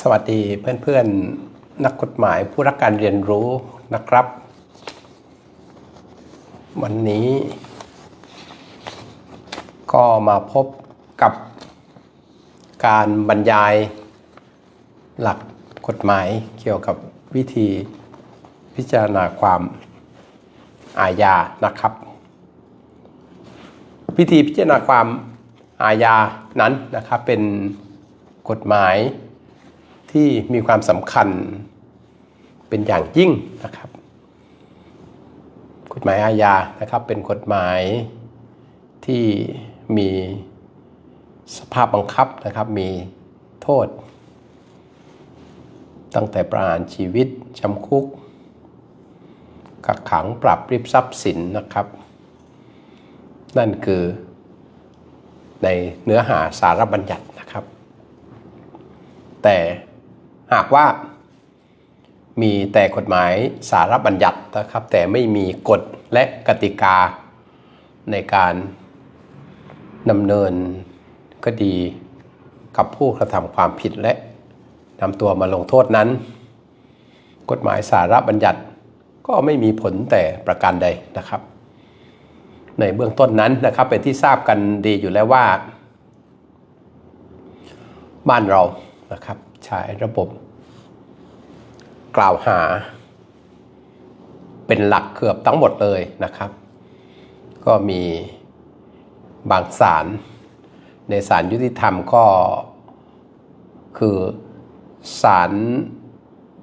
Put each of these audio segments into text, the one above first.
สวัสดีเพื่อนๆ นักกฎหมายผู้รักการเรียนรู้นะครับ วันนี้ ก็มาพบกับการบรรยายหลักกฎหมายเกี่ยวกับวิธีพิจารณาความอาญานะครับ วิธีพิจารณาความอาญานั้นนะครับเป็นกฎหมาย ที่มีความสำคัญเป็นอย่างยิ่งนะครับ กฎหมายอาญานะครับเป็นกฎหมายที่มีสภาพบังคับนะครับมีโทษ ตั้งแต่ประหารชีวิตจำคุก กักขังปรับริบทรัพย์สินนะครับ นั่นคือในเนื้อหาสารบัญญัตินะครับ แต่ หากว่ามีแต่กฎหมายสารบัญญัตินะครับ แต่ไม่มีกฎและกติกาในการดำเนินคดีกับผู้กระทำความผิดและนำตัวมาลงโทษนั้น กฎหมายสารบัญญัติก็ไม่มีผลแต่ประการใดนะครับ ในเบื้องต้นนั้นนะครับเป็นที่ทราบกันดีอยู่แล้วว่า บ้านเรานะครับ ใช้ระบบ กล่าวหา เป็นหลักเกือบทั้งหมดเลยนะครับ ก็มีบางศาลในศาลยุติธรรมก็คือศาล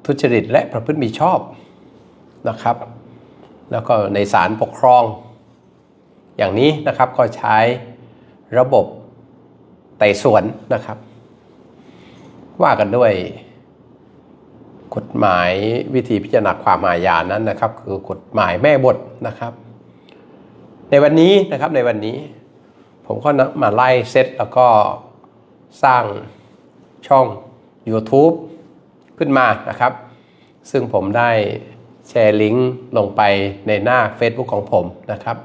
ทุจริตและประพฤติมิชอบนะครับ แล้วก็ในศาลปกครอง อย่างนี้นะครับก็ใช้ระบบไต่สวนนะครับ ว่ากันด้วยกฎหมายวิธีพิจารณาความอาญานั้นนะครับ คือกฎหมายแม่บทนะครับ ในวันนี้นะครับในวันนี้ ผมก็มาไล่เซตแล้วก็สร้างช่อง YouTube ขึ้นมานะครับ ซึ่งผมได้แชร์ลิงก์ลงไปในหน้า Facebook ของผมนะครับ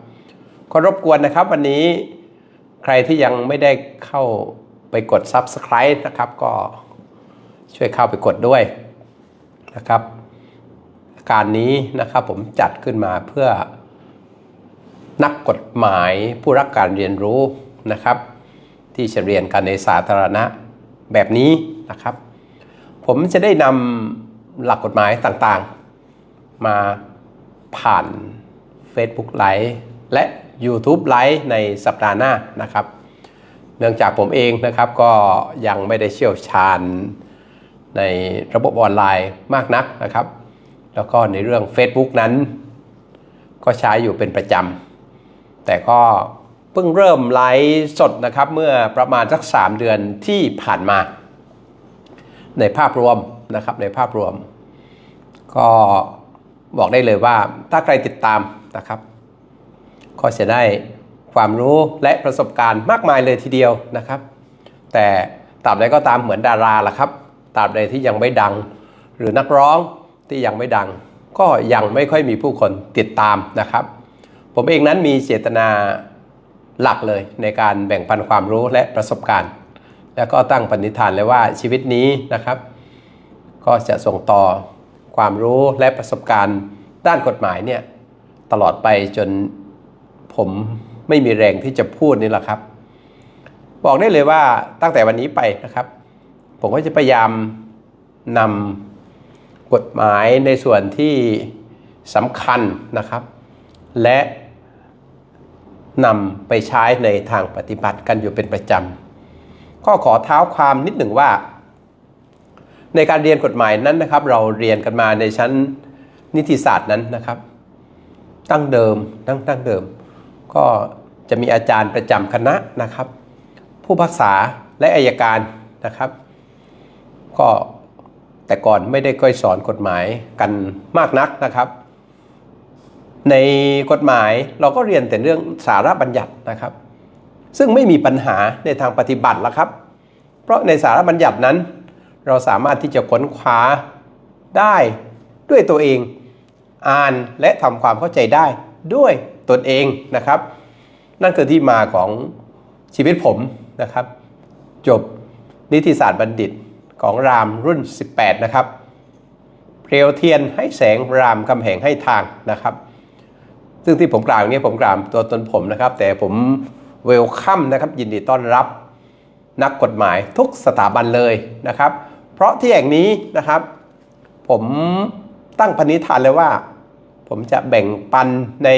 ก็รบกวนนะครับวันนี้ใครที่ยังไม่ได้เข้าไปกด Subscribe นะครับ ก็ ช่วยเข้าไปกดด้วยนะครับ การนี้นะครับผมจัดขึ้นมาเพื่อนักกฎหมายผู้รักการเรียนรู้นะครับ ที่จะเรียนกันในสาธารณะแบบนี้นะครับ ผมจะได้นำหลักกฎหมายต่างๆ มาผ่าน Facebook ไลฟ์และ YouTube ไลฟ์ในสัปดาห์หน้านะครับ เนื่องจากผมเองนะครับก็ยังไม่ได้เชี่ยวชาญ ในระบบออนไลน์มากนักนะครับ แล้วก็ในเรื่อง Facebook นั้น ก็ใช้อยู่เป็นประจำ แต่ก็เพิ่งเริ่มไลฟ์สดนะครับเมื่อประมาณสัก 3 เดือนที่ผ่านมา ในภาพรวมนะครับในภาพรวม ก็บอกได้เลยว่าถ้าใครติดตามนะครับ ก็จะได้ความรู้และประสบการณ์มากมายเลยทีเดียวนะครับ แต่ตาบใดก็ตามเหมือนดาราล่ะครับ ตราบใดที่ยังไม่ดัง หรือนักร้องที่ยังไม่ดัง ก็ยังไม่ค่อยมีผู้คนติดตามนะครับ ผมเองนั้นมีเจตนาหลักเลยในการแบ่งปันความรู้และประสบการณ์ แล้วก็ตั้งปณิธานเลยว่าชีวิตนี้นะครับ ก็จะส่งต่อความรู้และประสบการณ์ด้านกฎหมายเนี่ยตลอดไปจนผมไม่มีแรงที่จะพูดนี่แหละครับ บอกได้เลยว่าตั้งแต่วันนี้ไปนะครับ ผมก็จะพยายามนำกฎหมายในส่วนที่สำคัญนะครับ และนำไปใช้ในทางปฏิบัติกันอยู่เป็นประจำก็ขอเท้าความนิดหนึ่งว่า ในการเรียนกฎหมายนั้นนะครับ เราเรียนกันมาในชั้นนิติศาสตร์นั้นนะครับ ตั้งเดิมตั้งตั้งเดิม ก็จะมีอาจารย์ประจำคณะนะครับ ผู้พักษาและอายการนะครับ ก็แต่ก่อนไม่ได้ค่อยสอนกฎหมายกันมากนักนะครับ ในกฎหมายเราก็เรียนแต่เรื่องสาระบัญญัตินะครับ ซึ่งไม่มีปัญหาในทางปฏิบัติละครับ เพราะในสาระบัญญัตินั้น เราสามารถที่จะค้นคว้าได้ด้วยตัวเองอ่านและทำความเข้าใจได้ด้วยตนเองนะครับ นั่นคือที่มาของชีวิตผมนะครับ จบนิติศาสตร์บัณฑิต ของรามรุ่น 18 นะครับเปลวเทียนให้แสงรามคำแหงให้ทางนะครับ ซึ่งที่ผมกล่าวอย่างนี้ผมกล่าวตัวตนผมนะครับ แต่ผมเวลคัมนะครับยินดีต้อนรับนักกฎหมายทุกสถาบันเลยนะครับ เพราะที่แห่งนี้นะครับ ผมตั้งปณิธานเลยว่า ผมจะแบ่งปันใน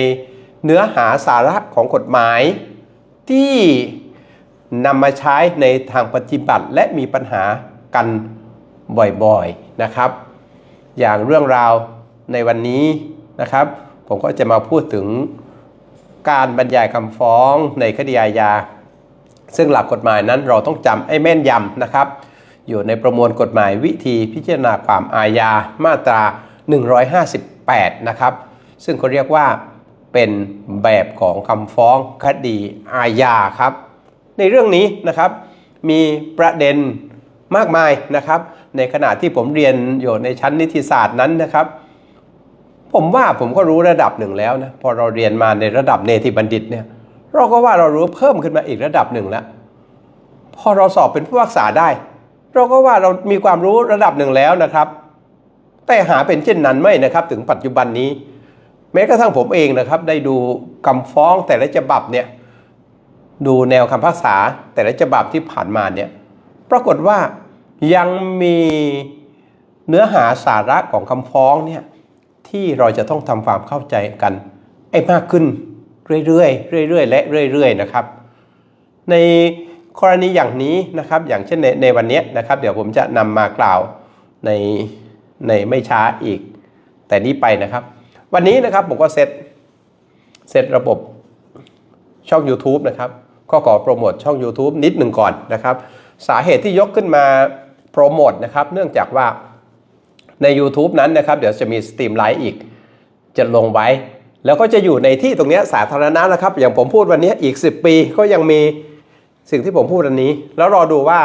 เนื้อหาสาระของกฎหมาย ที่นำมาใช้ในทางปฏิบัติและมีปัญหา กันบ่อยๆนะครับ อย่างเรื่องราวในวันนี้นะครับ ผมก็จะมาพูดถึงการบรรยายคำฟ้องในคดีอาญาซึ่งหลักกฎหมายนั้นเราต้องจำให้แม่นยำนะครับ อยู่ในประมวลกฎหมายวิธีพิจารณาความอาญามาตรา 158 นะครับ ซึ่งเขาเรียกว่าเป็นแบบของคำฟ้องคดีอาญาครับ ในเรื่องนี้นะครับมีประเด็น มากมายนะครับ ในขณะที่ผมเรียนอยู่ในชั้นนิติศาสตร์นั้นนะครับ ผมว่าผมก็รู้ระดับหนึ่งแล้วนะพอเราเรียนมาในระดับเนติบัณฑิตเนี่ยเราก็ว่าเรารู้เพิ่มขึ้นมาอีกระดับหนึ่งแล้วพอเราสอบเป็นผู้พิพากษาได้ เราก็ว่าเรามีความรู้ระดับหนึ่งแล้วนะครับ แต่หาเป็นเช่นนั้นไม่นะครับ ถึงปัจจุบันนี้ แม้กระทั่งผมเองนะครับ ได้ดูคำฟ้องแต่ละฉบับเนี่ยดูแนวคำพิพากษาแต่ละฉบับที่ผ่านมาเนี่ย ปรากฏว่ายังมีเนื้อหาสาระของคำฟ้องเนี่ยที่เราจะต้องทำความเข้าใจกันไอ้มากขึ้นเรื่อยๆเรื่อยๆและเรื่อยๆนะครับ ในกรณีอย่างนี้นะครับอย่างเช่นในในวันนี้นะครับ เดี๋ยวผมจะนำมากล่าวในในไม่ช้าอีก แต่นี้ไปนะครับ วันนี้นะครับผมก็เซตเซตระบบช่อง YouTube นะครับ ก็ขอโปรโมทช่อง YouTube นิดหนึ่งก่อนนะครับ สาเหตุที่ยกขึ้นมาโปรโมทนะครับ เนื่องจากว่าใน YouTube นั้นนะครับ เดี๋ยวจะมีสตรีมไลฟ์อีก จะลงไว้ แล้วก็จะอยู่ในที่ตรงนี้สาธารณะนะครับ อย่างผมพูดวันนี้อีก 10 ปีก็ยังมีสิ่งที่ผมพูดวันนี้ แล้วรอดูว่า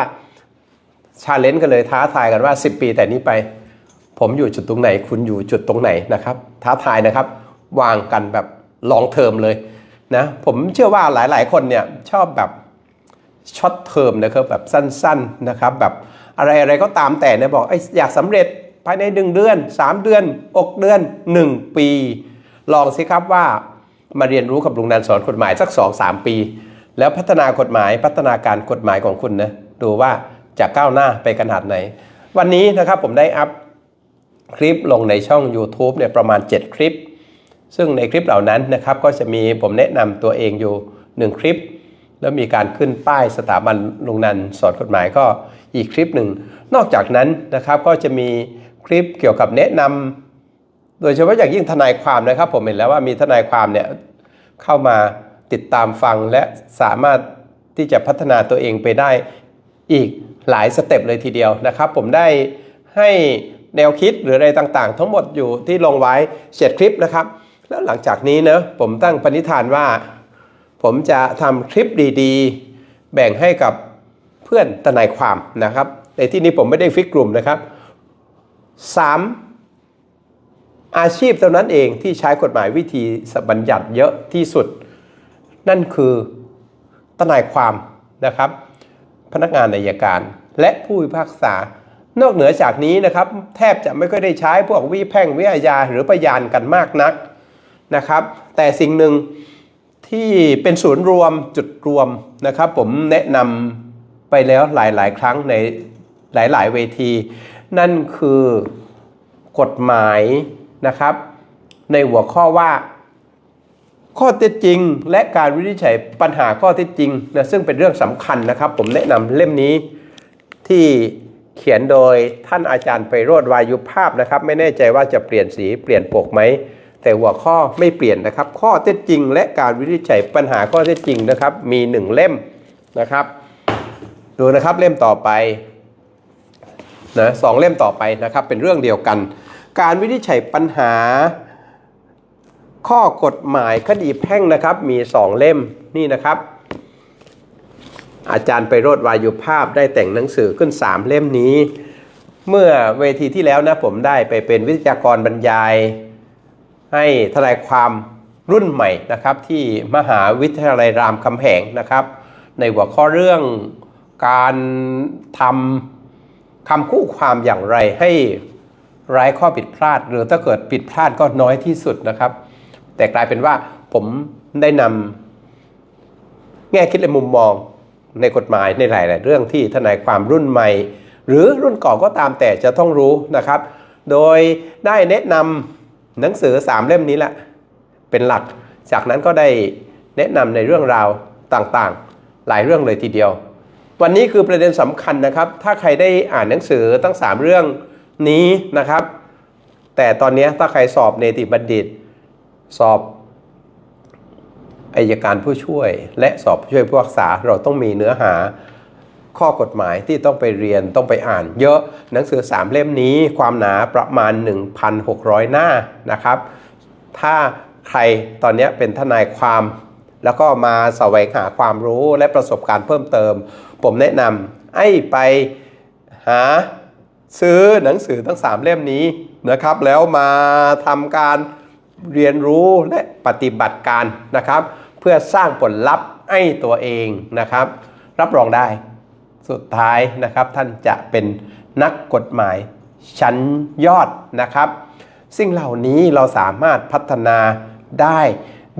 ชาเลนจ์กันเลยท้าทายกันว่า 10 ปีแต่นี้ไป ผมอยู่จุดตรงไหน คุณอยู่จุดตรงไหนนะครับ ท้าทายนะครับ วางกันแบบลองเทอมเลยนะผมเชื่อว่าหลาย ๆ คนเนี่ยชอบแบบ ช็อตเทอมนะครับแบบสั้นๆนะครับแบบอะไรอะไรก็ตามแต่เนี่ยบอกไอ้อยากสำเร็จภายในหนึ่งเดือน 3 เดือน 6 เดือน 1 ปี ลองสิครับว่ามาเรียนรู้กับลุงนันสอนกฎหมายสัก 2-3 ปี แล้วพัฒนากฎหมายพัฒนาการกฎหมายของคุณนะดูว่าจะก้าวหน้าไปขนาดไหน วันนี้นะครับผมได้อัพคลิปลงในช่อง YouTube เนี่ยประมาณ 7 คลิป ซึ่งในคลิปเหล่านั้นนะครับก็จะมีผมแนะนำตัวเองอยู่ 1 คลิป แล้วมีการขึ้นป้ายสถาบันลงนันสอนกฎหมายก็อีกคลิปหนึ่ง นอกจากนั้นนะครับก็จะมีคลิปเกี่ยวกับแนะนำโดยเฉพาะอย่างยิ่งทนายความนะครับ ผมเห็นแล้วว่ามีทนายความเนี่ยเข้ามาติดตามฟังและสามารถที่จะพัฒนาตัวเองไปได้อีกหลายสเต็ปเลยทีเดียวนะครับ ผมได้ให้แนวคิดหรืออะไรต่างๆ ทั้งหมดอยู่ที่ลงไว้เจ็ดคลิปนะครับ แล้วหลังจากนี้เนะผมตั้งปณิธานว่า ผมจะทำคลิปดีๆ แบ่งให้กับเพื่อนทนายความนะครับ ในที่นี้ผมไม่ได้ฟิกกลุ่มนะครับ 3 อาชีพเท่านั้นเองที่ใช้กฎหมายวิธีบัญญัติเยอะที่สุด นั่นคือทนายความนะครับ พนักงานอัยการ และผู้พิพากษานอกเหนือจากนี้นะครับ แทบจะไม่ค่อยได้ใช้พวกวิแพ่งวิอาญาหรือพยานกันมากนักนะครับ แต่สิ่งหนึ่ง ที่เป็นศูนย์รวมจุดรวมนะครับ ผมแนะนำไปแล้วหลาย ๆ ครั้งในหลาย ๆ เวที นั่นคือกฎหมายนะครับ ในหัวข้อว่าข้อเท็จจริง และการวินิจฉัยปัญหาข้อเท็จจริงนะซึ่งเป็นเรื่องสำคัญนะครับ ผมแนะนำเล่มนี้ที่เขียนโดยท่านอาจารย์ไปโรดวายุภาพนะครับ ไม่แน่ใจว่าจะเปลี่ยนสีเปลี่ยนปกไหม แต่หัวข้อไม่เปลี่ยนนะครับ ข้อเท็จจริง และการวินิจฉัยปัญหาข้อเท็จจริงนะครับ มีหนึ่งเล่มนะครับ ดูนะครับเล่มต่อไปนะสองเล่มต่อไปนะครับ เป็นเรื่องเดียวกัน การวินิจฉัยปัญหา ข้อกฎหมายคดีแพ่งนะครับมี 2 เล่มนี่นะครับ อาจารย์ไปโรดวายุภาพได้แต่งหนังสือขึ้น 3 เล่มนี้ เมื่อเวทีที่แล้วนะผมได้ไปเป็นวิทยากรบรรยาย ให้ทนายความรุ่นใหม่นะครับที่มหาวิทยาลัยรามคำแหงนะครับ ในหัวข้อเรื่องการทำคำคู่ความอย่างไรให้ไร้ข้อผิดพลาด หรือถ้าเกิดผิดพลาดก็น้อยที่สุดนะครับ แต่กลายเป็นว่าผมได้นำแง่คิดและมุมมองในกฎหมายในหลาย ๆ เรื่องที่ทนายความรุ่นใหม่ หรือรุ่นก่อนก็ตามแต่จะต้องรู้นะครับ โดยได้แนะนำ หนังสือสามเล่มนี้แหละเป็นหลัก จากนั้นก็ได้แนะนำในเรื่องราวต่างๆ หลายเรื่องเลยทีเดียว วันนี้คือประเด็นสำคัญนะครับ ถ้าใครได้อ่านหนังสือทั้ง 3 เรื่องนี้นะครับ แต่ตอนนี้ถ้าใครสอบเนติบัณฑิต สอบอายการผู้ช่วย และสอบผู้ช่วยผู้รักษาเราต้องมีเนื้อหา ข้อกฎหมายที่ต้องไปเรียนต้องไปอ่านเยอะหนังสือ 3 เล่มนี้ความหนาประมาณ 1,600 หน้านะครับ ถ้าใครตอนนี้เป็นทนายความแล้วก็มาแสวงหาความรู้และประสบการณ์เพิ่มเติม ผมแนะนำให้ไปหาซื้อหนังสือทั้ง 3 เล่มนี้นะครับ แล้วมาทำการเรียนรู้และปฏิบัติการนะครับ เพื่อสร้างผลลัพธ์ให้ตัวเองนะครับ รับรองได้ สุดท้ายนะครับท่านจะเป็นนักกฎหมายชั้นยอดนะครับ สิ่งเหล่านี้เราสามารถพัฒนาได้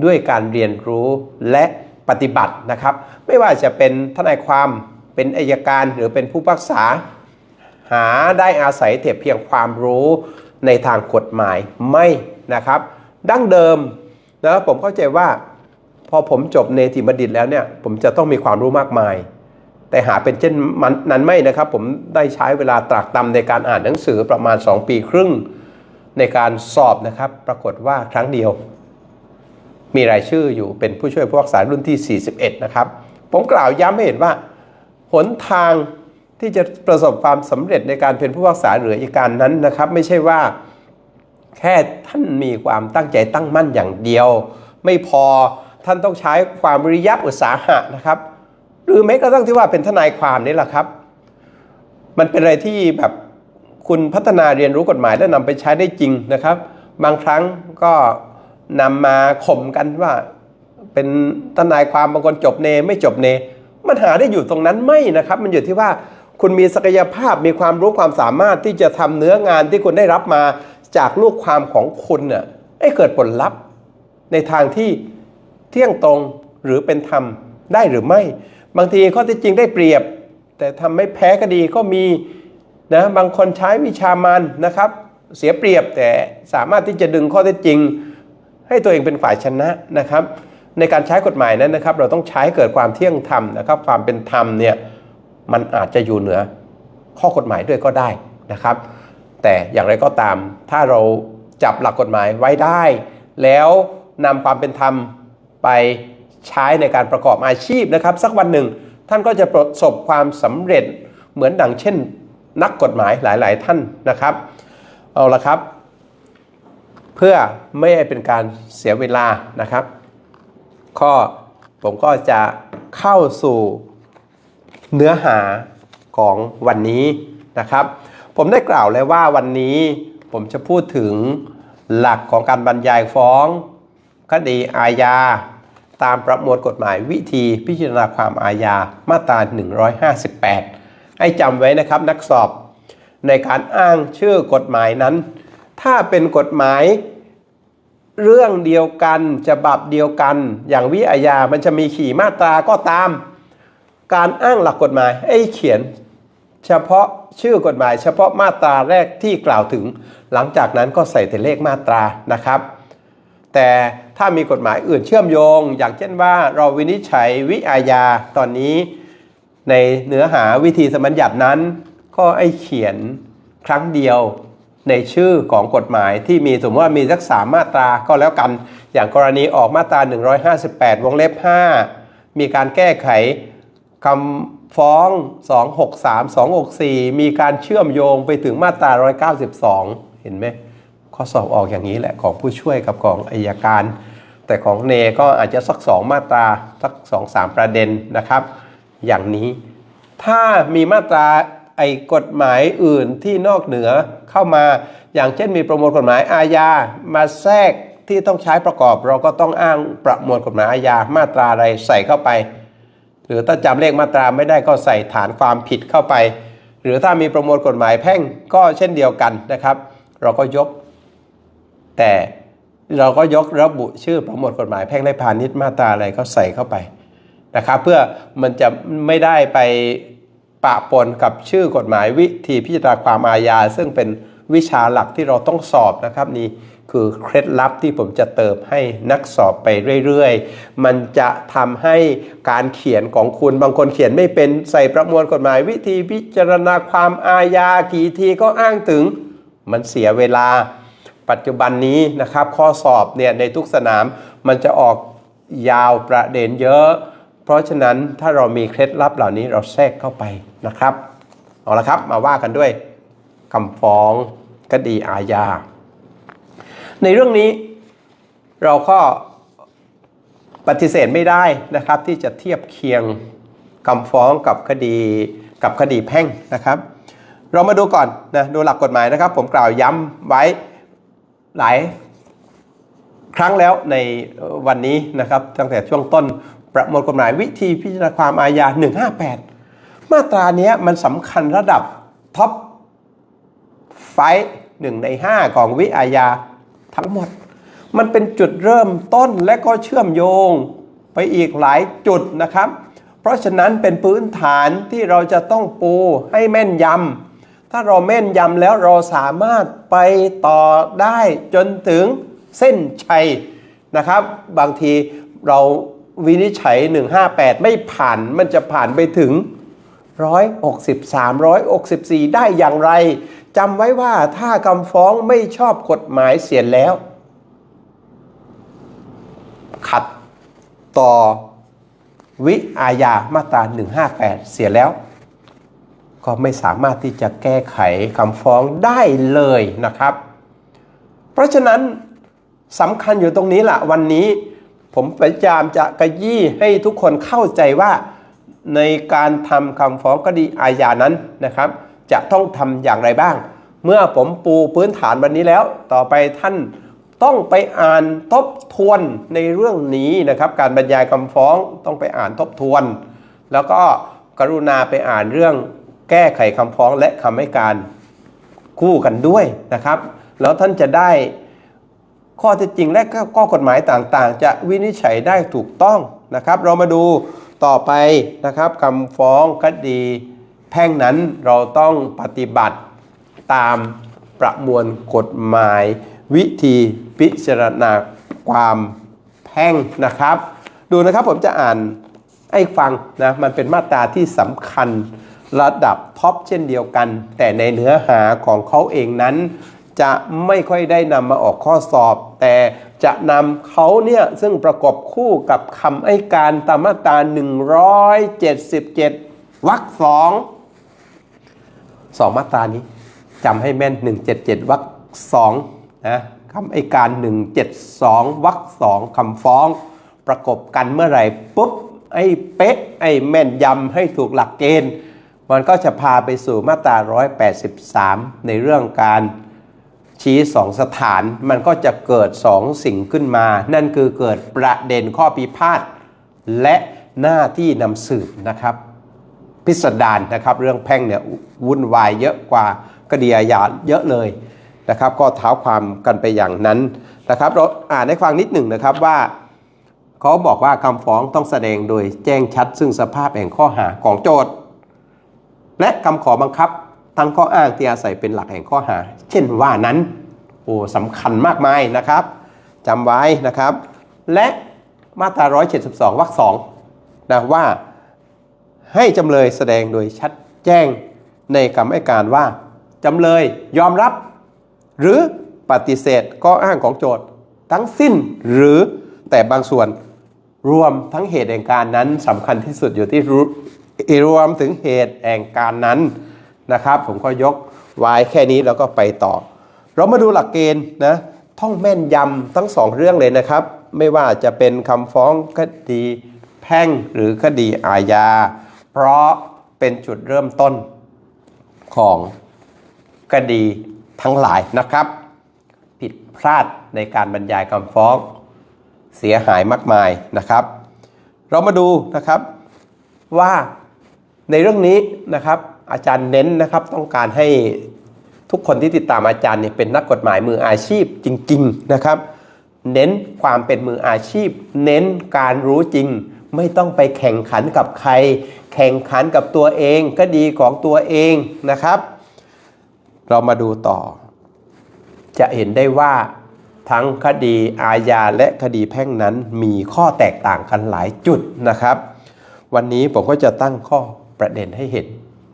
ด้วยการเรียนรู้และปฏิบัตินะครับ ไม่ว่าจะเป็นทนายความเป็นอายการหรือเป็นผู้พักษา หาได้อาศัยแต่เพียงความรู้ในทางกฎหมายไม่นะครับ ดั้งเดิมนะผมเข้าใจว่า พอผมจบเนติบัณฑิตแล้วเนี่ย ผมจะต้องมีความรู้มากมาย แต่หาเป็นเช่นนั้นไม่นะครับ ผมได้ใช้เวลาตรากตรำในการอ่านหนังสือประมาณ 2 ปีครึ่งในการสอบนะครับ ปรากฏว่าครั้งเดียว มีรายชื่ออยู่เป็นผู้ช่วยผู้รักษารุ่นที่ 41 นะครับ ผมกล่าวย้ำให้เห็นว่า หนทางที่จะประสบความสำเร็จในการเป็นผู้พิพากษาหรืออัยการนั้นนะครับ ไม่ใช่ว่าแค่ท่านมีความตั้งใจตั้งมั่นอย่างเดียว ไม่พอท่านต้องใช้ความวิริยะอุตสาหะนะครับ หรือแม้กระทั่งที่ว่าเป็นทนายความนี่แหละครับ มันเป็นอะไรที่แบบคุณพัฒนาเรียนรู้กฎหมายและนำไปใช้ได้จริงนะครับ บางครั้งก็นำมาข่มกันว่า เป็นทนายความบางคนจบเน ไม่จบเน มันหาได้อยู่ตรงนั้นไม่นะครับ มันอยู่ที่ว่าคุณมีศักยภาพมีความรู้ความสามารถที่จะทำเนื้องานที่คุณได้รับมาจากลูกความของคุณน่ะให้เกิดผลลัพธ์ในทางที่เที่ยงตรงหรือเป็นธรรมได้หรือไม่ บางทีข้อเท็จจริงได้เปรียบ แต่ทำไม่แพ้คดีก็มีนะบางคนใช้วิชามันนะครับ เสียเปรียบแต่สามารถที่จะดึงข้อเท็จจริง ให้ตัวเองเป็นฝ่ายชนะนะครับ ในการใช้กฎหมายนั้นนะครับ เราต้องใช้เกิดความเที่ยงธรรมนะครับ ความเป็นธรรมเนี่ยมันอาจจะอยู่เหนือข้อกฎหมายด้วยก็ได้นะครับ แต่อย่างไรก็ตามถ้าเราจับหลักกฎหมายไว้ได้ แล้วนำความเป็นธรรมไป ใช้ในการประกอบอาชีพนะครับ สักวันหนึ่ง ท่านก็จะประสบความสำเร็จเหมือนดังเช่น นักกฎหมายหลาย ๆ ท่านนะครับเอาละครับ เพื่อไม่ให้เป็นการเสียเวลานะครับข้อผมก็จะเข้าสู่เนื้อหาของวันนี้นะครับ ผมได้กล่าวแล้วว่าวันนี้ผมจะพูดถึงหลักของการบรรยายฟ้อง คดีอาญา ตามประมวลกฎหมายวิธีพิจารณาความอาญามาตรา 158 ให้จำไว้นะครับนักสอบ ในการอ้างชื่อกฎหมายนั้น ถ้าเป็นกฎหมายเรื่องเดียวกันฉบับเดียวกัน อย่างวิอาญามันจะมีขี่มาตราก็ตาม การอ้างหลักกฎหมายให้เขียน เฉพาะชื่อกฎหมาย เฉพาะมาตราแรกที่กล่าวถึง หลังจากนั้นก็ใส่แต่เลขมาตรานะครับ แต่ถ้ามีกฎหมายอื่นเชื่อมโยง อย่างเช่นว่าเราวินิจฉัยวิอาญาตอนนี้ ในเนื้อหาวิธีสมัญญัตินั้น ก็ไอ้เขียนครั้งเดียวในชื่อของกฎหมายที่มีสมมติว่ามีสักสามมาตราก็แล้วกัน อย่างกรณีออกมาตรา 158 วงเล็บ 5 มีการแก้ไขคำฟ้อง 263 264 มีการเชื่อมโยงไปถึงมาตรา 192 เห็นไหม ข้อสอบออกอย่างนี้แหละของผู้ช่วยกับของอายการ แต่ของเนก็อาจจะสักสองมาตราสักสองสามประเด็นนะครับ อย่างนี้ ถ้ามีมาตราไอ้กฎหมายอื่นที่นอกเหนือเข้ามาอย่างเช่นมีประมวลกฎหมายอาญามาแทรกที่ต้องใช้ประกอบ เราก็ต้องอ้างประมวลกฎหมายอาญามาตราอะไรใส่เข้าไป หรือถ้าจำเลขมาตราไม่ได้ก็ใส่ฐานความผิดเข้าไป หรือถ้ามีประมวลกฎหมายแพ่งก็เช่นเดียวกันนะครับ เราก็ยก แต่เราก็ยกระบุชื่อประมวลกฎหมายแพ่งและพาณิชย์มาตราอะไรก็ใส่เข้าไปนะครับเพื่อมันจะไม่ได้ไปปะปนกับชื่อกฎหมายวิธีพิจารณาความอาญาซึ่งเป็นวิชาหลักที่เราต้องสอบนะครับนี่คือเคล็ดลับที่ผมจะเติมให้นักสอบไปเรื่อยๆ มันจะทำให้การเขียนของคุณบางคนเขียนไม่เป็นใส่ประมวลกฎหมายวิธีพิจารณาความอาญากี่ทีก็อ้างถึง มันเสียเวลา ปัจจุบันนี้นะครับข้อสอบเนี่ยในทุกสนามมันจะออกยาวประเด็นเยอะ เพราะฉะนั้นถ้าเรามีเคล็ดลับเหล่านี้เราแทรกเข้าไปนะครับเอาละครับมาว่ากันด้วยคำฟ้องคดีอาญา ในเรื่องนี้เราก็ปฏิเสธไม่ได้นะครับ ที่จะเทียบเคียงคำฟ้องกับคดีกับคดีแพ่งนะครับ เรามาดูก่อนนะดูหลักกฎหมายนะครับ ผมกล่าวย้ำไว้ หลายครั้งแล้วในวันนี้นะครับตั้งแต่ช่วงต้นประมวลกฎหมายวิธีพิจารณาความอาญา 158 มาตราเนี้ยมันสำคัญระดับท็อปไฟหนึ่งใน 5 ของวิอาญาทั้งหมด มันเป็นจุดเริ่มต้นและก็เชื่อมโยงไปอีกหลายจุดนะครับ เพราะฉะนั้นเป็นพื้นฐานที่เราจะต้องปูให้แม่นยำ ถ้าเราแม่นยำแล้วเราสามารถไปต่อได้จนถึงเส้นชัยนะครับ บางทีเราวินิจฉัย 158 ไม่ผ่านมันจะผ่านไปถึง 163 164 ได้อย่างไรจำไว้ว่าถ้าคำฟ้องไม่ชอบกฎหมายเสียแล้ว ขัดต่อวิอาญามาตรา 158 เสียแล้ว ก็ไม่สามารถที่จะแก้ไขคำฟ้องได้เลยนะครับ เพราะฉะนั้นสำคัญอยู่ตรงนี้แหละวันนี้ ผมพยายามจะกระยี่ให้ทุกคนเข้าใจว่าในการทำคำฟ้องคดีอาญานั้นนะครับ จะต้องทำอย่างไรบ้าง เมื่อผมปูพื้นฐานวันนี้แล้ว ต่อไปท่านต้องไปอ่านทบทวนในเรื่องนี้นะครับ การบรรยายคำฟ้องต้องไปอ่านทบทวน แล้วก็กรุณาไปอ่านเรื่อง แก้ไขคำฟ้องและคำให้การคู่กันด้วยนะครับ แล้วท่านจะได้ข้อเท็จจริงและข้อกฎหมายต่างๆ จะวินิจฉัยได้ถูกต้องนะครับ เรามาดูต่อไปนะครับคำฟ้องคดีแพ่งนั้นเราต้องปฏิบัติตามประมวลกฎหมาย วิธีพิจารณาความแพ่งนะครับ ดูนะครับผมจะอ่านให้ฟังนะมันเป็นมาตราที่สำคัญ ระดับท็อปเช่นเดียวกัน แต่ในเนื้อหาของเขาเองนั้น จะไม่ค่อยได้นำมาออกข้อสอบ แต่จะนำเขาเนี่ยซึ่งประกอบคู่กับคำให้การตามมาตรา177วรรคสองสองมาตรานี้จำให้แม่น 177วรรคสองนะคำให้การ 172วรรคสองคำฟ้อง ประกบกันเมื่อไหร่ปุ๊บไอ้เป๊ะไอ้แม่นยำให้ถูกหลักเกณฑ์ มันก็จะพาไปสู่มาตรา 183 ในเรื่องการชี้สองสถาน มันก็จะเกิดสองสิ่งขึ้นมา นั่นคือเกิดประเด็นข้อพิพาทและหน้าที่นำสืบนะครับ พิสดารนะครับเรื่องแพ่งเนี่ยวุ่นวายเยอะกว่าคดีอาญาเยอะเลยนะครับ ก็เท้าความกันไปอย่างนั้นนะครับ เราอ่านให้ฟังนิดหนึ่งนะครับว่าเขาบอกว่าคำฟ้องต้องแสดงโดยแจ้งชัดซึ่งสภาพแห่งข้อหาของโจทย์ และคำขอบังคับทั้งข้ออ้างที่อาศัยเป็นหลักแห่งข้อหา เช่นว่านั้นโอ้สำคัญมากมายนะครับจำไว้นะครับ และมาตรา 172 วรรคสองนะว่าให้จำเลยแสดงโดยชัดแจ้งในคำให้การว่าจำเลยยอมรับ หรือปฏิเสธข้ออ้างของโจทย์ทั้งสิ้นหรือแต่บางส่วนรวมทั้งเหตุแห่งการนั้นสำคัญที่สุดอยู่ที่ รู้รวมถึงเหตุแห่งการนั้นนะครับ ผมก็ยกไว้แค่นี้แล้วก็ไปต่อ เรามาดูหลักเกณฑ์นะท่องแม่นยำทั้งสองเรื่องเลยนะครับ ไม่ว่าจะเป็นคำฟ้องคดีแพ่งหรือคดีอาญา เพราะเป็นจุดเริ่มต้นของคดีทั้งหลายนะครับ ผิดพลาดในการบรรยายคำฟ้องเสียหายมากมายนะครับ เรามาดูนะครับว่า ในเรื่องนี้นะครับอาจารย์เน้นนะครับต้องการให้ทุกคนที่ติดตามอาจารย์เนี่ยเป็นนักกฎหมายมืออาชีพจริง ๆนะครับ เน้นความเป็นมืออาชีพ เน้นการรู้จริง ไม่ต้องไปแข่งขันกับใคร แข่งขันกับตัวเองก็ดีของตัวเองนะครับ เรามาดูต่อ จะเห็นได้ว่าทั้งคดีอาญาและคดีแพ่งนั้นมีข้อแตกต่างกันหลายจุดนะครับ วันนี้ผมก็จะตั้งข้อ ประเด็นให้เห็น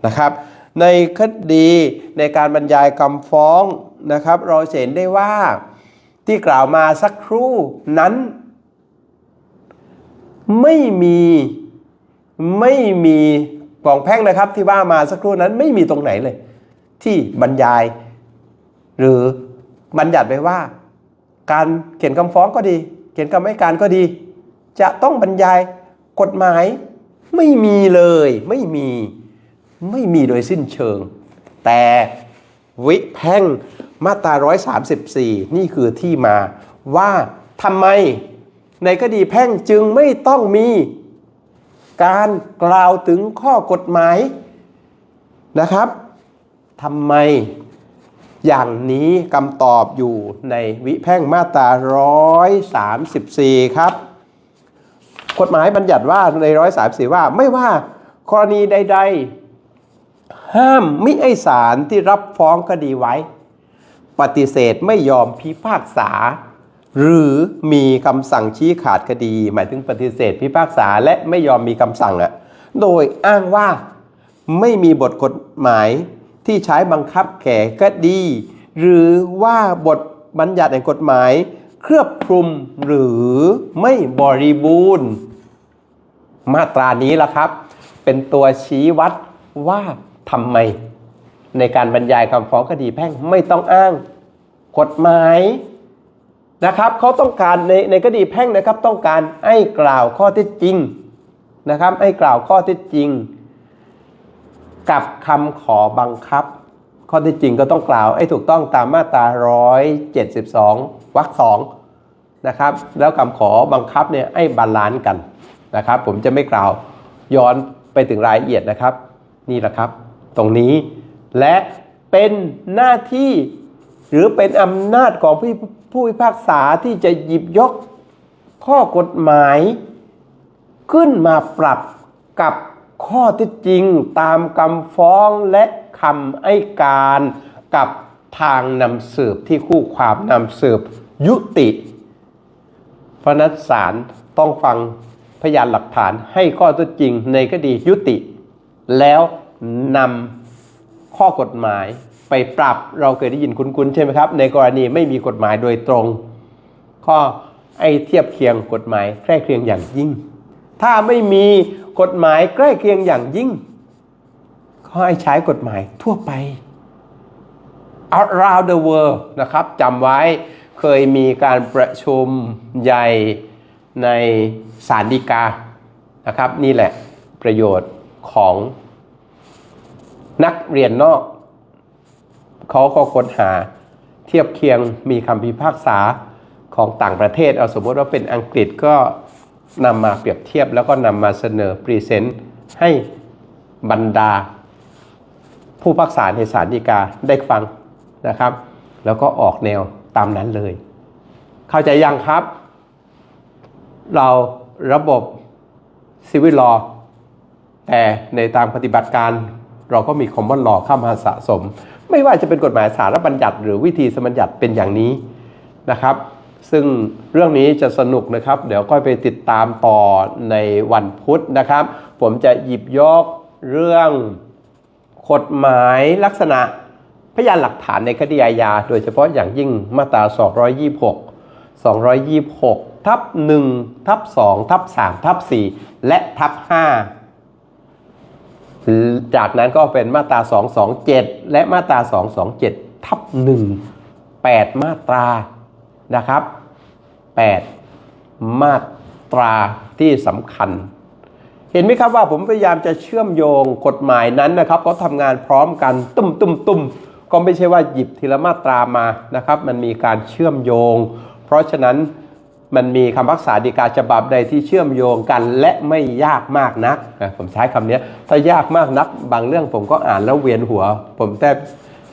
นะครับ ในคดีในการบรรยายคำฟ้องนะครับ เราเห็นได้ว่าที่กล่าวมาสักครู่นั้น ไม่มีไม่มีกล่องแพ่งนะครับที่ว่ามาสักครู่นั้นไม่มีตรงไหนเลย ที่บรรยาย หรือบัญญัติไว้ว่า การเขียนคำฟ้องก็ดี เขียนคำให้การก็ดี จะต้องบรรยายกฎหมาย ไม่มีเลยไม่มีไม่มีโดยสิ้นเชิง แต่วิแพ่งมาตรา 134 นี่คือที่มาว่าทำไมในคดีแพ่งจึงไม่ต้องมีการกล่าวถึงข้อกฎหมายนะครับทำไมอย่างนี้คำตอบอยู่ในวิแพ่งมาตรา 134 ครับ กฎหมายบัญญัติว่าใน134ว่าไม่ว่ากรณีใด ๆ ห้ามมิให้ศาลที่รับฟ้องคดีไว้ ปฏิเสธไม่ยอมพิพากษา หรือมีคำสั่งชี้ขาดคดี หมายถึงปฏิเสธพิพากษาและไม่ยอมมีคำสั่งอะโดยอ้างว่าไม่มีบทกฎหมายที่ใช้บังคับแก่คดี หรือว่าบทบัญญัติแห่งกฎหมาย เครือบคลุมหรือไม่บริบูรณ์ มาตรานี้ละครับ เป็นตัวชี้วัดว่าทำไม ในการบรรยายคำฟ้องคดีแพ่งไม่ต้องอ้างกฎหมายนะครับเขาต้องการในในคดีแพ่งนะครับ ต้องการให้กล่าวข้อเท็จจริงนะครับให้กล่าวข้อเท็จจริง กับคำขอบังคับ ข้อเท็จจริงก็ต้องกล่าวให้ถูกต้องตามมาตรา 172วรรคสองนะครับ แล้วคำขอบังคับเนี่ยให้บาลานซ์กัน นะครับ ผมจะไม่กล่าวย้อนไปถึงรายละเอียดนะครับ นี่แหละครับ ตรงนี้และเป็นหน้าที่หรือเป็นอำนาจของผู้ผู้พิพากษาที่จะหยิบยกข้อกฎหมาย ขึ้นมาปรับกับข้อเท็จจริงตามคำฟ้องและคำให้การกับทางนำสืบที่คู่ความนำสืบยุติ เพราะนั้นศาลต้องฟัง พยานหลักฐานให้ข้อเท็จจริงในคดียุติ แล้วนำข้อกฎหมายไปปรับเราเคยได้ยินคุ้นๆใช่ไหมครับ ในกรณีไม่มีกฎหมายโดยตรง ข้อไอ้เทียบเคียงกฎหมายใกล้เคียงอย่างยิ่ง ถ้าไม่มีกฎหมายใกล้เคียงอย่างยิ่งก็ให้ใช้กฎหมายทั่วไป around the world นะครับจำไว้เคยมีการประชุมใหญ่ ในศาลฎีกานะครับ นี่แหละประโยชน์ของนักเรียนนอก เขาก็ค้นหาเทียบเคียงมีคำพิพากษาของต่างประเทศ เอาสมมติว่าเป็นอังกฤษก็นำมาเปรียบเทียบแล้วก็นำมาเสนอพรีเซนต์ให้บรรดา ผู้พิพักษาในศาลฎีกาได้ฟังนะครับ แล้วก็ออกแนวตามนั้นเลย เข้าใจยังครับ เราระบบซีวิลลอแต่ในทางปฏิบัติการเราก็มีคอมมอนลอเข้ามาสะสม ไม่ว่าจะเป็นกฎหมายสารบัญญัติ หรือวิธีสมบัญญัติเป็นอย่างนี้นะครับ ซึ่งเรื่องนี้จะสนุกนะครับ เดี๋ยวก็ไปติดตามต่อในวันพุธนะครับ ผมจะหยิบยกเรื่องกฎหมายลักษณะพยานหลักฐานในคดีอาญาโดยเฉพาะอย่างยิ่งมาตรา 226 226 ทับ1ทับ2ทับ3ทับ4และทับ5จากนั้นก็เป็นมาตรา 227 และมาตรา 227 ทับ1 8 มาตรานะครับ 8 มาตราที่สำคัญ เห็นไหมครับว่าผมพยายามจะเชื่อมโยงกฎหมายนั้นนะครับเขาทำงานพร้อมกันตุ้มตุ้มตุ้มก็ไม่ใช่ว่าหยิบทีละมาตรามานะครับ มันมีการเชื่อมโยง เพราะฉะนั้น มันมีคำพักษาฎีกาฉบับใดที่เชื่อมโยงกัน และไม่ยากมากนักนะผมใช้คำนี้ถ้ายากมากนัก บางเรื่องผมก็อ่านแล้วเวียนหัว ผมแทบ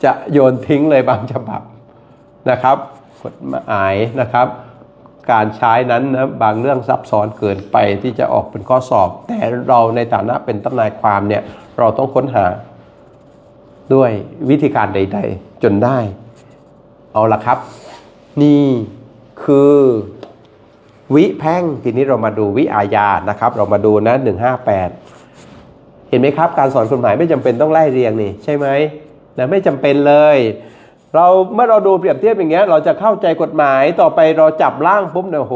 จะโยนทิ้งเลยบางฉบับนะครับกฎหมายนะครับ การใช้นั้นนะบางเรื่องซับซ้อนเกินไปที่จะออกเป็นข้อสอบ แต่เราในฐานะเป็นทนายความเนี่ยเราต้องค้นหาด้วยวิธีการใด ๆ จนได้ เอาละครับ นี่คือ วิแพ่งทีนี้เรามาดูวิอาญานะครับ เรามาดูนะ158เห็นไหมครับ การสอนกฎหมายไม่จำเป็นต้องไล่เรียงนี่ใช่ไหมนะไม่จำเป็นเลย เราเมื่อเราดูเปรียบเทียบอย่างเงี้ยเราจะเข้าใจกฎหมายต่อไปเราจับร่างปุ๊บเนี่ยโอ้โห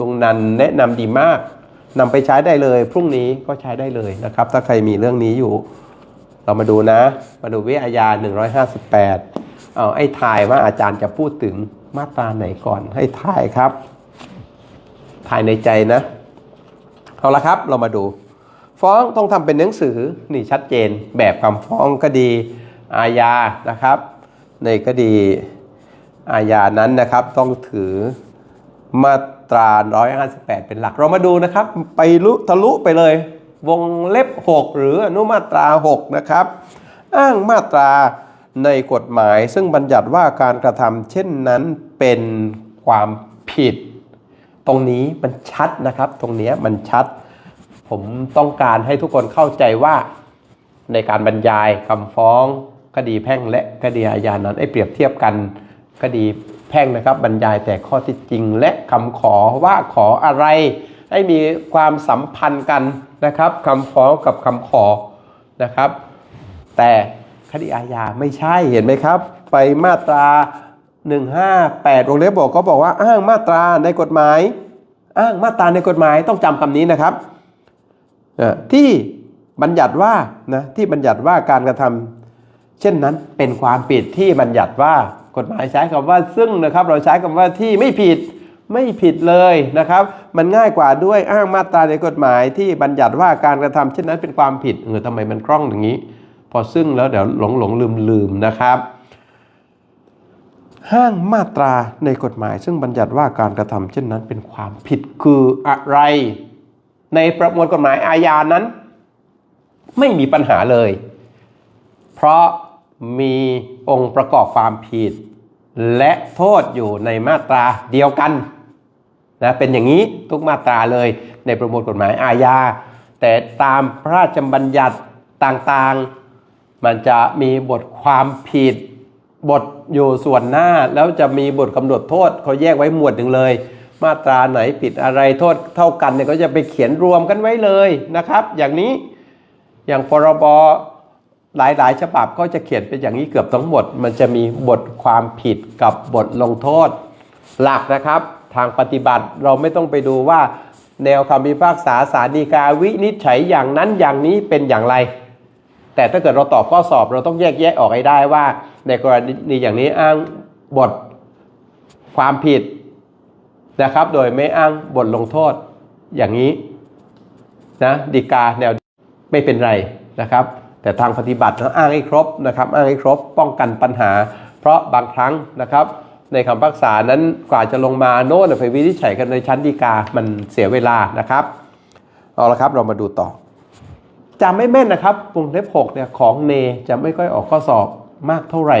ลุงนันแนะนำดีมากนำไปใช้ได้เลย พรุ่งนี้ก็ใช้ได้เลยนะครับ ถ้าใครมีเรื่องนี้อยู่ เรามาดูนะ มาดูวิอาญา158เอาไอ้ทายว่าอาจารย์จะพูดถึงมาตราไหนก่อนให้ทายครับ ทายในใจนะ เอาละครับเรามาดู ฟ้องต้องทำเป็นหนังสือนี่ชัดเจนแบบคำฟ้องคดีอาญานะครับ ในคดีอาญานั้นนะครับ ต้องถือมาตรา 158 เป็นหลัก เรามาดูนะครับ ไปลุทะลุไปเลย วงเล็บ 6 หรืออนุมาตรา 6 นะครับ อ้างมาตราในกฎหมาย ซึ่งบัญญัติว่าการกระทำเช่นนั้นเป็นความผิด รงนี้มันชัดนะครับ ตรงนี้มันชัด ผมต้องการให้ทุกคนเข้าใจว่าในการบรรยายคำฟ้องคดีแพ่งและคดีอาญานั้นไอ้เปรียบเทียบกันคดีแพ่งนะครับ บรรยายแต่ข้อที่จริง และคำขอว่าขออะไร ให้มีความสัมพันธ์กันนะครับคำฟ้องกับคำขอนะครับ แต่คดีอาญาไม่ใช่เห็นไหมครับ ไปมาตรา 158วงเล็บบอกก็บอกว่าอ้างมาตราในกฎหมาย อ้างมาตราในกฎหมายต้องจำคำนี้นะครับที่บัญญัติว่านะที่บัญญัติว่าการกระทำเช่นนั้นเป็นความผิดที่บัญญัติว่ากฎหมายใช้คำว่าซึ่งนะครับ เราใช้คำว่าที่ไม่ผิดไม่ผิดเลยนะครับ มันง่ายกว่าด้วยอ้างมาตราในกฎหมายที่บัญญัติว่าการกระทำเช่นนั้นเป็นความผิดเออทำไมมันคล่องอย่างนี้ พอซึ่งแล้วเดี๋ยวหลงหลงลืมลืมนะครับ ห้างมาตราในกฎหมาย ซึ่งบัญญัติว่าการกระทำเช่นนั้นเป็นความผิดคืออะไร ในประมวลกฎหมายอาญานั้น ไม่มีปัญหาเลย เพราะมีองค์ประกอบความผิด และโทษอยู่ในมาตราเดียวกันนะเป็นอย่างนี้ทุกมาตราเลยในประมวลกฎหมายอาญา แต่ตามพระราชบัญญัติต่างๆ มันจะมีบทความผิด บทอยู่ส่วนหน้าแล้วจะมีบทกำหนดโทษเขาแยกไว้หมวดหนึ่งเลย มาตราไหนผิดอะไรโทษเท่ากันเนี่ยก็จะไปเขียนรวมกันไว้เลยนะครับ อย่างนี้อย่างพรบหลายๆ ฉบับก็จะเขียนเป็นอย่างนี้เกือบทั้งหมด มันจะมีบทความผิดกับบทลงโทษ หลักนะครับ ทางปฏิบัติเราไม่ต้องไปดูว่า แนวคำพิพากษาสารีกาวินิจฉัยอย่างนั้นอย่างนี้เป็นอย่างไร แต่ถ้าเกิดเราตอบข้อสอบเราต้องแยกแยะออกให้ได้ว่า ในกรณีอย่างนี้อ้างบทความผิดนะครับ โดยไม่อ้างบทลงโทษอย่างนี้นะดีกาแนวไม่เป็นไรนะครับ แต่ทางปฏิบัตินะอ้างให้ครบนะครับ อ้างให้ครบป้องกันปัญหา เพราะบางครั้งนะครับ ในคำพิพากษานั้นกว่าจะลงมาโน่นไปวินิจฉัยกันในชั้นฎีกามันเสียเวลานะครับเอาละครับเรามาดูต่อจำไม่แม่นนะครับวงเล็บ6เนี่ยของเนจะไม่ค่อยออกข้อสอบ มากเท่าไหร่